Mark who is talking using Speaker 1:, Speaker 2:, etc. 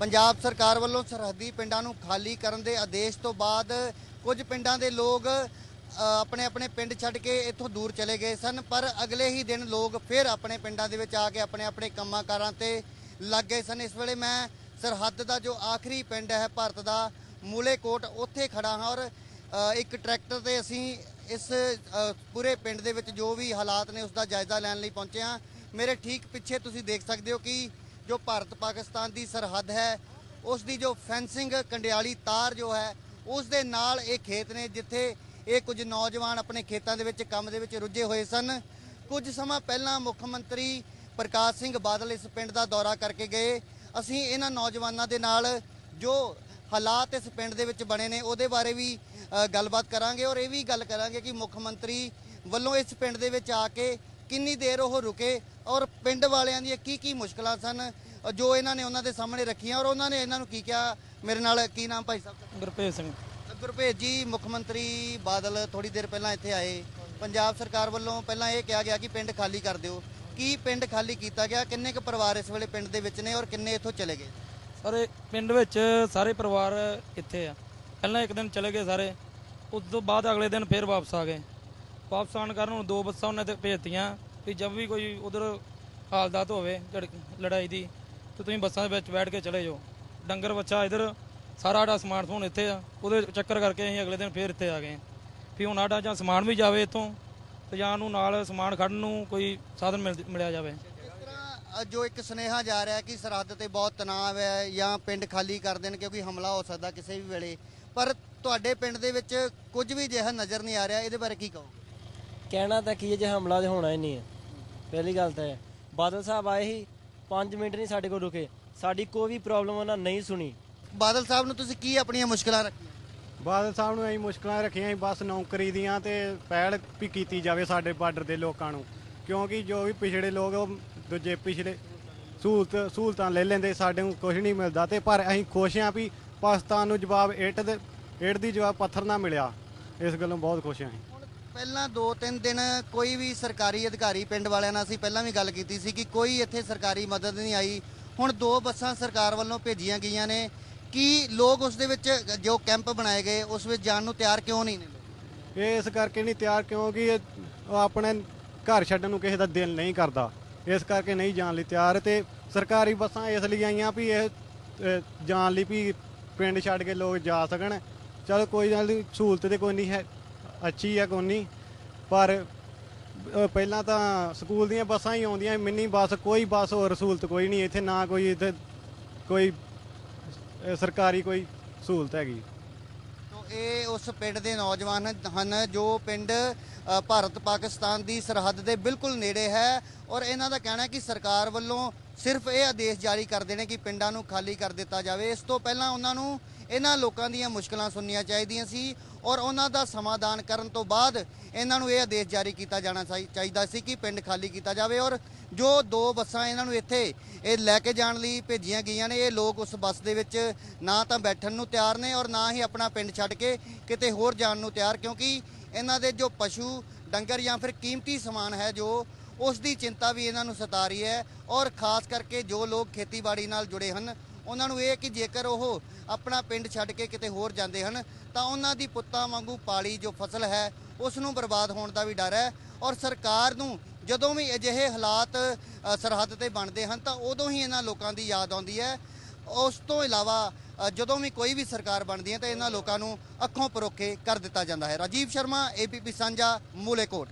Speaker 1: ਪੰਜਾਬ ਸਰਕਾਰ ਵੱਲੋਂ ਸਰਹੱਦੀ ਪਿੰਡਾਂ ਨੂੰ ਖਾਲੀ ਕਰਨ ਦੇ ਆਦੇਸ਼ ਤੋਂ ਬਾਅਦ ਕੁਝ ਪਿੰਡਾਂ ਦੇ ਲੋਕ ਆਪਣੇ ਆਪਣੇ ਪਿੰਡ ਛੱਡ ਕੇ ਇੱਥੋਂ ਦੂਰ ਚਲੇ ਗਏ ਸਨ, ਪਰ ਅਗਲੇ ਹੀ ਦਿਨ ਲੋਕ ਫਿਰ ਆਪਣੇ ਪਿੰਡਾਂ ਦੇ ਵਿੱਚ ਆ ਕੇ ਆਪਣੇ ਆਪਣੇ ਕੰਮਾਂ ਕਾਰਾਂ ਤੇ ਲੱਗ ਗਏ ਸਨ। ਇਸ ਵੇਲੇ ਮੈਂ ਸਰਹੱਦ ਦਾ ਜੋ ਆਖਰੀ ਪਿੰਡ ਹੈ ਭਾਰਤ ਦਾ, ਮੂਲੇਕੋਟ, ਉੱਥੇ ਖੜਾ ਹਾਂ ਔਰ ਇੱਕ ਟਰੈਕਟਰ ਤੇ ਅਸੀਂ ਇਸ ਪੂਰੇ ਪਿੰਡ ਦੇ ਵਿੱਚ ਜੋ ਵੀ ਹਾਲਾਤ ਨੇ ਉਸ ਦਾ ਜਾਇਜ਼ਾ ਲੈਣ ਲਈ ਪਹੁੰਚੇ ਹਾਂ। ਮੇਰੇ ਠੀਕ ਪਿੱਛੇ ਤੁਸੀਂ ਦੇਖ ਸਕਦੇ ਹੋ ਕਿ ਜੋ ਭਾਰਤ ਪਾਕਿਸਤਾਨ ਦੀ ਸਰਹੱਦ ਹੈ, ਉਸ ਦੀ ਜੋ ਫੈਂਸਿੰਗ ਕੰਡਿਆਲੀ ਤਾਰ ਜੋ ਹੈ, ਉਸ ਦੇ ਨਾਲ ਇਹ ਖੇਤ ਨੇ, ਜਿੱਥੇ ਇਹ ਕੁਝ ਨੌਜਵਾਨ ਆਪਣੇ ਖੇਤਾਂ ਦੇ ਵਿੱਚ, ਕੰਮ ਦੇ ਵਿੱਚ ਰੁੱਝੇ ਹੋਏ ਸਨ। ਕੁਝ ਸਮਾਂ ਪਹਿਲਾਂ ਮੁੱਖ ਮੰਤਰੀ ਪ੍ਰਕਾਸ਼ ਸਿੰਘ ਬਾਦਲ ਇਸ ਪਿੰਡ ਦਾ ਦੌਰਾ ਕਰਕੇ ਗਏ। ਅਸੀਂ ਇਹਨਾਂ ਨੌਜਵਾਨਾਂ ਦੇ ਨਾਲ ਜੋ ਹਾਲਾਤ ਇਸ ਪਿੰਡ ਦੇ ਵਿੱਚ ਬਣੇ ਨੇ, ਉਹਦੇ ਬਾਰੇ ਵੀ ਗੱਲਬਾਤ ਕਰਾਂਗੇ ਔਰ ਇਹ ਵੀ ਗੱਲ ਕਰਾਂਗੇ ਕਿ ਮੁੱਖ ਮੰਤਰੀ ਵੱਲੋਂ ਇਸ ਪਿੰਡ ਦੇ ਵਿੱਚ ਆ ਕੇ ਕਿੰਨੀ ਦੇਰ ਉਹ ਰੁਕੇ ਔਰ ਪਿੰਡ ਵਾਲਿਆਂ ਦੀਆਂ ਕੀ ਕੀ ਮੁਸ਼ਕਲਾਂ ਸਨ ਜੋ ਇਹਨਾਂ ਨੇ ਉਹਨਾਂ ਦੇ ਸਾਹਮਣੇ ਰੱਖੀਆਂ ਔਰ ਉਹਨਾਂ ਨੇ ਇਹਨਾਂ ਨੂੰ ਕੀ ਕਿਹਾ? ਮੇਰੇ ਨਾਲ ਕੀ ਨਾਮ ਭਾਈ ਸਾਹਿਬ?
Speaker 2: ਗੁਰਪ੍ਰੀਤ ਸਿੰਘ।
Speaker 1: ਗੁਰਭੇਜ ਜੀ ਮੁੱਖ ਮੰਤਰੀ ਬਾਦਲ ਥੋੜੀ ਦੇਰ ਪਹਿਲਾਂ ਇੱਥੇ ਆਏ। ਪੰਜਾਬ ਸਰਕਾਰ ਵੱਲੋਂ ਪਹਿਲਾਂ ਇਹ ਕਿਹਾ ਗਿਆ ਕਿ ਪਿੰਡ ਖਾਲੀ ਕਰ ਦਿਓ। ਕੀ ਪਿੰਡ ਖਾਲੀ ਕੀਤਾ ਗਿਆ? ਕਿੰਨੇ ਕੁ ਪਰਿਵਾਰ ਇਸ ਵੇਲੇ ਪਿੰਡ ਦੇ ਵਿੱਚ ਨੇ ਔਰ ਕਿੰਨੇ ਇੱਥੋਂ ਚਲੇ ਗਏ?
Speaker 2: ਸਾਰੇ ਪਿੰਡ ਵਿੱਚ ਸਾਰੇ ਪਰਿਵਾਰ ਇੱਥੇ ਆ। ਪਹਿਲਾਂ ਇੱਕ ਦਿਨ ਚਲੇ ਗਏ ਸਾਰੇ। ਉਸ ਤੋਂ ਬਾਅਦ ਅਗਲੇ ਦਿਨ ਫੇਰ ਵਾਪਸ ਆ ਗਏ। ਵਾਪਸ ਆਉਣ ਕਾਰਨ ਦੋ ਬੱਸਾਂ ਉਹਨੇ ਤੇ ਭੇਜਤੀਆਂ। ਵੀ ਜਦ ਵੀ ਕੋਈ ਉਧਰ ਹਾਲਤ ਹੋਵੇ ਝੜ- ਲੜਾਈ ਦੀ ਤੇ ਤੁਸੀਂ ਬੱਸਾਂ ਦੇ ਵਿੱਚ ਬੈਠ ਕੇ ਚਲੇ ਜਾਓ। ਡੰਗਰ ਬੱਚਾ ਇਧਰ ਸਾਰਾ ਸਾਡਾ ਸਮਾਰਟਫੋਨ ਇੱਥੇ ਆ ਉਹਦੇ ਚੱਕਰ ਕਰਕੇ ਅਸੀਂ ਅਗਲੇ ਦਿਨ ਫੇਰ ਇੱਥੇ ਆ ਗਏ। ਵੀ ਹੁਣ ਸਾਡਾ ਜਾਂ ਸਮਾਨ ਵੀ ਜਾਵੇ ਇੱਥੋਂ ਤੇ ਜਾਂ ਨੂੰ ਨਾਲ ਸਮਾਨ ਖੜਨ ਨੂੰ ਕੋਈ ਸਾਧਨ ਮਿਲ- ਮਿਲਿਆ ਜਾਵੇ।
Speaker 1: ਇਸ ਤਰ੍ਹਾਂ ਅ, ਜੋ ਇੱਕ ਸੁਨੇਹਾ ਜਾ ਰਿਹਾ ਹੈ ਕਿ ਸਰਹੱਦ ਤੇ ਬਹੁਤ ਤਣਾਅ ਹੈ ਜਾਂ ਪਿੰਡ ਖਾਲੀ ਕਰ ਦੇਣ ਕਿਉਂਕਿ ਹਮਲਾ ਹੋ ਸਕਦਾ ਕਿਸੇ ਵੀ ਵੇਲੇ ਪਰ ਤੁਹਾਡੇ ਪਿੰਡ ਦੇ ਵਿੱਚ ਕੁਝ ਵੀ ਅਜਿਹਾ ਨਜ਼ਰ ਨਹੀਂ ਆ ਰਿਹਾ ਇਹਦੇ ਬਾਰੇ ਕੀ ਕਹੋਗੇ?
Speaker 3: ਕਹਿਣਾ ਤਾਂ ਕੀ ਹੈ ਜੇ ਹਮਲਾ ਤੇ ਹੋਣਾ ਹੀ ਨਹੀਂ ਹੈ। ਪਹਿਲੀ ਗੱਲ ਤਾਂ ਹੈ। ਬਾਦਲ ਸਾਹਿਬ ਆਏ ਹੀ 5 ਮਿੰਟ ਨਹੀਂ ਸਾਡੇ ਕੋਲ ਰੁਕੇ। ਸਾਡੀ ਕੋਈ ਵੀ ਪ੍ਰੋਬਲਮ ਉਹਨਾਂ ਨਹੀਂ ਸੁਣੀ।
Speaker 1: ਬਾਦਲ ਸਾਹਿਬ ਨੂੰ ਤੁਸੀਂ ਕੀ ਆਪਣੀਆਂ ਮੁਸ਼ਕਲਾਂ ਰੱਖੀਆਂ?
Speaker 4: ਬਾਦਲ ਸਾਹਿਬ ਨੂੰ ਅਸੀਂ ਮੁਸ਼ਕਲਾਂ ਰੱਖੀਆਂ ਸੀ ਬਸ ਨੌਕਰੀ ਦੀਆਂ ਤੇ ਪਹਿਲ ਵੀ ਕੀਤੀ ਜਾਵੇ ਸਾਡੇ ਬਾਰਡਰ ਦੇ ਲੋਕਾਂ ਨੂੰ। ਕਿਉਂਕਿ ਜੋ ਵੀ ਪਿਛੜੇ ਲੋਕ ਉਹ ਦੂਜੇ ਪਿਛੜੇ ਸਹੂਲਤ ਸਹੂਲਤਾਂ ਲੈ ਲੈਂਦੇ ਸਾਡੇ ਨੂੰ ਕੁਝ ਨਹੀਂ ਮਿਲਦਾ ਤੇ ਪਰ ਅਸੀਂ ਖੁਸ਼ ਹਾਂ ਵੀ ਪਾਕਿਸਤਾਨ ਨੂੰ ਜਵਾਬ ਇੱਟ ਦੇ ਇੱਟ ਦੀ ਜਵਾਬ ਪੱਥਰ ਨਾਲ ਮਿਲਿਆ। ਇਸ ਗੱਲੋਂ ਬਹੁਤ ਖੁਸ਼ ਹਾਂ ਅਸੀਂ।
Speaker 1: ਪਹਿਲਾਂ 2-3 ਦਿਨ ਕੋਈ ਵੀ ਸਰਕਾਰੀ ਅਧਿਕਾਰੀ ਪਿੰਡ ਵਾਲਿਆਂ ਨਾਲ ਅਸੀਂ ਪਹਿਲਾਂ ਵੀ ਗੱਲ ਕੀਤੀ ਸੀ ਕਿ ਕੋਈ ਇੱਥੇ ਸਰਕਾਰੀ ਮਦਦ ਨਹੀਂ ਆਈ। ਹੁਣ ਦੋ ਬੱਸਾਂ ਸਰਕਾਰ ਵੱਲੋਂ ਭੇਜੀਆਂ ਗਈਆਂ ਨੇ। ਕਿ ਲੋਕ ਉਸ ਦੇ ਵਿੱਚ ਜੋ ਕੈਂਪ ਬਣਾਏ ਗਏ, ਉਸ ਵਿੱਚ ਜਾਣ ਨੂੰ ਤਿਆਰ ਕਿਉਂ ਨਹੀਂ ਨੇ
Speaker 4: ਇਹ ਇਸ ਕਰਕੇ ਨਹੀਂ ਤਿਆਰ ਕਿਉਂਕਿ ਇਹ ਉਹ ਆਪਣੇ ਘਰ ਛੱਡਣ ਨੂੰ ਕਿਸੇ ਦਾ ਦਿਲ ਨਹੀਂ ਕਰਦਾ। ਇਸ ਕਰਕੇ ਨਹੀਂ ਜਾਣ ਲਈ ਤਿਆਰ ਤੇ ਸਰਕਾਰੀ ਬੱਸਾਂ ਇਸ ਲਈ ਆਈਆਂ ਵੀ ਇਹ ਜਾਣ ਲਈ ਵੀ ਪਿੰਡ ਛੱਡ ਕੇ ਲੋਕ ਜਾ ਸਕਣ। ਚਲ ਕੋਈ ਗੱਲ ਸਹੂਲਤ ਤੇ ਕੋਈ ਨਹੀਂ ਹੈ। ਅੱਛੀ ਆ ਕੋਨੀ। ਪਰ ਅਹ, ਪਹਿਲਾਂ ਤਾਂ ਸਕੂਲ ਦੀਆਂ ਬੱਸਾਂ ਹੀ ਆਉਂਦੀਆਂ ਮਿੰਨੀ ਬੱਸ ਕੋਈ ਬੱਸ ਹੋਰ ਸਹੂਲਤ ਕੋਈ ਨਹੀਂ। ਇੱਥੇ ਨਾ ਕੋਈ ਇੱਥੇ ਕੋਈ ਅਹ, ਸਰਕਾਰੀ ਕੋਈ ਸਹੂਲਤ ਹੈਗੀ।
Speaker 1: ਤੋ ਇਹ ਉਸ ਪਿੰਡ ਦੇ ਨੌਜਵਾਨ ਹਨ ਜੋ ਪਿੰਡ ਅ, ਭਾਰਤ ਪਾਕਿਸਤਾਨ ਦੀ ਸਰਹੱਦ ਦੇ ਬਿਲਕੁਲ ਨੇੜੇ ਹੈ। ਔਰ ਇਹਨਾਂ ਦਾ ਕਹਿਣਾ ਹੈ ਕਿ ਸਰਕਾਰ ਵੱਲੋਂ ਸਿਰਫ ਇਹ ਆਦੇਸ਼ ਜਾਰੀ ਕਰਦੇ ਨੇ ਕਿ ਪਿੰਡਾਂ ਨੂੰ ਖਾਲੀ ਕਰ ਦਿੱਤਾ ਜਾਵੇ। ਇਸ ਤੋਂ ਪਹਿਲਾਂ ਉਹਨਾਂ ਨੂੰ ਇਹਨਾਂ ਲੋਕਾਂ ਦੀਆਂ ਮੁਸ਼ਕਲਾਂ ਸੁਣਨੀਆਂ ਚਾਹੀਦੀਆਂ ਸੀ ਔਰ ਉਹਨਾਂ ਦਾ ਸਮਾਧਾਨ ਕਰਨ ਤੋਂ ਬਾਅਦ ਇਹਨਾਂ ਨੂੰ ਇਹ ਆਦੇਸ਼ ਜਾਰੀ ਕੀਤਾ ਜਾਣਾ ਚਾਹੀ- ਚਾਹੀਦਾ ਸੀ ਕਿ ਪਿੰਡ ਖਾਲੀ ਕੀਤਾ ਜਾਵੇ ਔਰ ਜੋ ਦੋ ਬੱਸਾਂ ਇਹਨਾਂ ਨੂੰ ਇੱਥੇ ਇਹ ਲੈ ਕੇ ਜਾਣ ਲਈ ਭੇਜੀਆਂ ਗਈਆਂ ਨੇ, ਇਹ ਲੋਕ ਉਸ ਬੱਸ ਦੇ ਵਿੱਚ ਨਾ ਤਾਂ ਬੈਠਣ ਨੂੰ ਤਿਆਰ ਨੇ ਔਰ ਨਾ ਹੀ ਆਪਣਾ ਪਿੰਡ ਛੱਡ ਕੇ ਕਿਤੇ ਹੋਰ ਜਾਣ ਨੂੰ ਤਿਆਰ, ਕਿਉਂਕਿ ਇਹਨਾਂ ਦੇ ਜੋ ਪਸ਼ੂ, ਡੰਗਰ ਜਾਂ ਫਿਰ ਕੀਮਤੀ ਸਮਾਨ ਹੈ ਜੋ ਉਸ ਦੀ ਚਿੰਤਾ ਵੀ ਇਹਨਾਂ ਨੂੰ ਸਤਾ ਰਹੀ ਹੈ ਔਰ ਖਾਸ ਕਰਕੇ ਜੋ ਲੋਕ ਖੇਤੀਬਾੜੀ ਨਾਲ ਜੁੜੇ ਹਨ ਉਹਨਾਂ ਨੂੰ ਇਹ ਕਿ ਜੇਕਰ ਉਹ ਆਪਣਾ ਪਿੰਡ ਛੱਡ ਕੇ ਕਿਤੇ ਹੋਰ ਜਾਂਦੇ ਹਨ, ਤਾਂ ਉਹਨਾਂ ਦੀ ਪੁੱਤਾਂ ਵਾਂਗੂ ਪਾਲੀ ਜੋ ਫਸਲ ਹੈ, ਉਸ ਨੂੰ ਬਰਬਾਦ ਹੋਣ ਦਾ ਵੀ ਡਰ ਹੈ ਔਰ ਸਰਕਾਰ ਨੂੰ ਜਦੋਂ ਵੀ ਅਜਿਹੇ ਹਾਲਾਤ ਸਰਹੱਦ ਤੇ ਬਣਦੇ ਹਨ, ਤਾਂ ਉਦੋਂ ਹੀ ਇਹਨਾਂ ਲੋਕਾਂ ਦੀ ਯਾਦ ਆਉਂਦੀ ਹੈ। ਉਸ ਤੋਂ ਇਲਾਵਾ ਜਦੋਂ ਵੀ ਕੋਈ ਵੀ ਸਰਕਾਰ ਬਣਦੀ ਹੈ, ਤਾਂ ਇਹਨਾਂ ਲੋਕਾਂ ਨੂੰ ਅੱਖੋਂ ਪਰੋਖੇ ਕਰ ਦਿੱਤਾ ਜਾਂਦਾ ਹੈ। ਰਾਜੀਵ ਸ਼ਰਮਾ ਏਪੀਪੀ ਸਾਂਝਾ, ਮੂਲੇਕੋਟ।